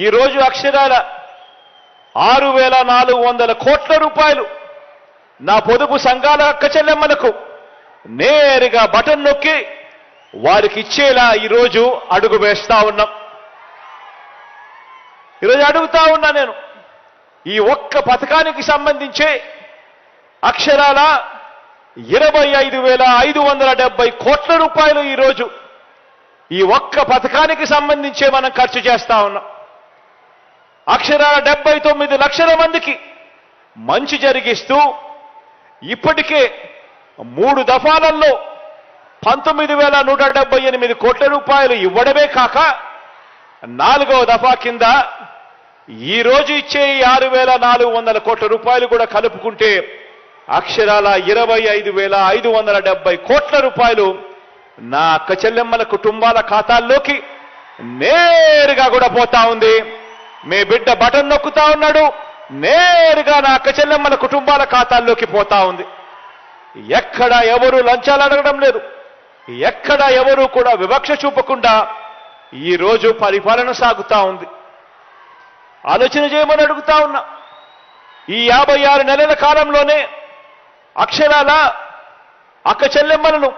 ఈరోజు అక్షరాల ఆరు వేల నాలుగు వందల కోట్ల రూపాయలు నా పొదుపు సంఘాల అక్క చెల్లెమ్మలకు నేరుగా బటన్ నొక్కి వారికి ఇచ్చేలా ఈరోజు అడుగు వేస్తా ఉన్నాం. ఈరోజు అడుగుతా ఉన్నా నేను. ఈ ఒక్క పథకానికి సంబంధించి అక్షరాల ఇరవై ఐదు వేల ఐదు వందల డెబ్బై కోట్ల రూపాయలు ఈరోజు ఈ ఒక్క పథకానికి సంబంధించే మనం ఖర్చు చేస్తా ఉన్నాం. అక్షరాల డెబ్బై తొమ్మిది లక్షల మందికి మంచి జరిగిస్తూ ఇప్పటికే మూడు దఫాలలో పంతొమ్మిది వేల నూట డెబ్బై ఎనిమిది కోట్ల రూపాయలు ఇవ్వడమే కాక నాలుగవ దఫా కింద ఈరోజు ఇచ్చే ఆరు వేల నాలుగు వందల కోట్ల రూపాయలు కూడా కలుపుకుంటే అక్షరాల ఇరవై ఐదు వేల ఐదు వందల డెబ్బై కోట్ల రూపాయలు నా అక్క చెల్లెమ్మల కుటుంబాల ఖాతాల్లోకి నేరుగా కూడా పోతా ఉంది. మీ బిడ్డ బటన్ నొక్కుతా ఉన్నాడు. నేరుగా నా అక్క చెల్లెమ్మల కుటుంబాల ఖాతాల్లోకి పోతా ఉంది. ఎక్కడ ఎవరు లంచాలు అడగడం లేదు. ఎక్కడ ఎవరు కూడా వివక్ష చూపకుండా ఈ రోజు పరిపాలన సాగుతా ఉంది. ఆలోచన చేయమని అడుగుతా ఉన్నా. ఈ యాభై ఆరు నెలల కాలంలోనే అక్షరాల అక్క చెల్లెమ్మలను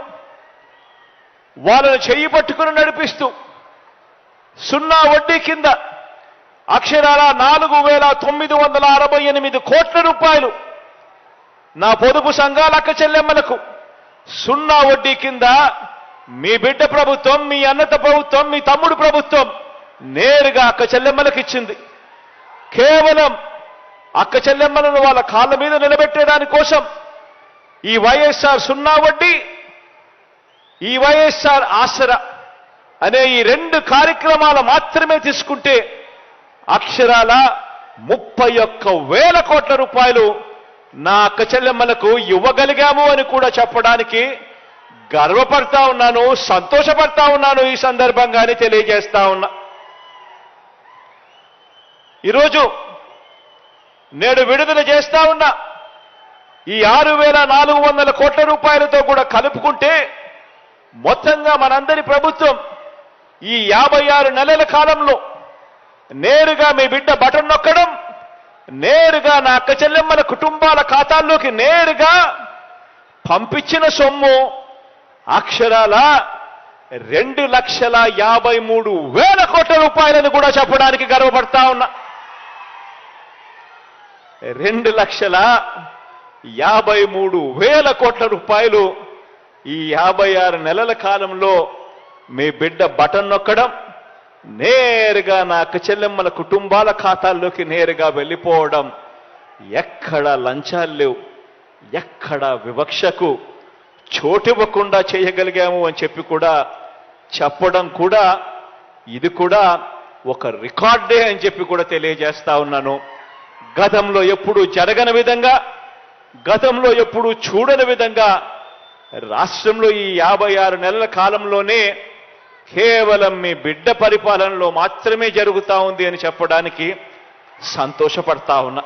వాళ్ళను చెయ్యి పట్టుకుని నడిపిస్తూ సున్నా వడ్డీ కింద అక్షరాల నాలుగు వేల తొమ్మిది వందల అరవై ఎనిమిది కోట్ల రూపాయలు. నా పొదుపు సంఘాల అక్క చెల్లెమ్మలకు. సున్నా వడ్డీ కింద మీ బిడ్డ ప్రభుత్వం మీ అన్నత ప్రభుత్వం మీ తమ్ముడు ప్రభుత్వం నేరుగా అక్క చెల్లెమ్మలకు ఇచ్చింది. కేవలం అక్క చెల్లెమ్మలను వాళ్ళ కాళ్ళ మీద నిలబెట్టేదాని కోసం ఈ వైఎస్ఆర్ సున్నా వడ్డీ ఈ వైఎస్ఆర్ ఆసరా అనే ఈ రెండు కార్యక్రమాలు మాత్రమే తీసుకుంటే అక్షరాల ముప్పై ఒక్క వేల కోట్ల రూపాయలు నా అక్క చెల్లెమ్మలకు ఇవ్వగలిగాము అని కూడా చెప్పడానికి గర్వపడతా ఉన్నాను సంతోషపడతా ఉన్నాను ఈ సందర్భంగానే తెలియజేస్తా ఉన్నా. ఈరోజు నేడు విడుదల చేస్తా ఉన్నా ఈ ఆరు వేల నాలుగు వందల కోట్ల రూపాయలతో కూడా కలుపుకుంటే మొత్తంగా మనందరి ప్రభుత్వం ఈ యాభై ఆరు నెలల కాలంలో నేరుగా మీ బిడ్డ బటన్ నొక్కడం నేరుగా నా అక్క చెల్లెమ్మల కుటుంబాల ఖాతాల్లోకి నేరుగా పంపించిన సొమ్ము అక్షరాల రెండు లక్షల యాభై మూడు వేల కోట్ల రూపాయలని కూడా చెప్పడానికి గర్వపడతా ఉన్నా. రెండు లక్షల యాభై మూడు వేల కోట్ల రూపాయలు ఈ యాభై ఆరు నెలల కాలంలో మీ బిడ్డ బటన్ నొక్కడం నేరుగా నా అక్క చెల్లెమ్మల కుటుంబాల ఖాతాల్లోకి నేరుగా వెళ్ళిపోవడం ఎక్కడ లంచాలు లేవు ఎక్కడ వివక్షకు చోటివ్వకుండా చేయగలిగాము అని చెప్పి కూడా చెప్పడం కూడా ఇది కూడా ఒక రికార్డే అని చెప్పి కూడా తెలియజేస్తా ఉన్నాను. గతంలో ఎప్పుడు జరగని విధంగా గతంలో ఎప్పుడు చూడని విధంగా రాష్ట్రంలో ఈ యాభై ఆరు నెలల కాలంలోనే కేవలం మీ బిడ్డ పరిపాలనలో మాత్రమే జరుగుతా ఉంది అని చెప్పడానికి సంతోషపడతా ఉన్నా.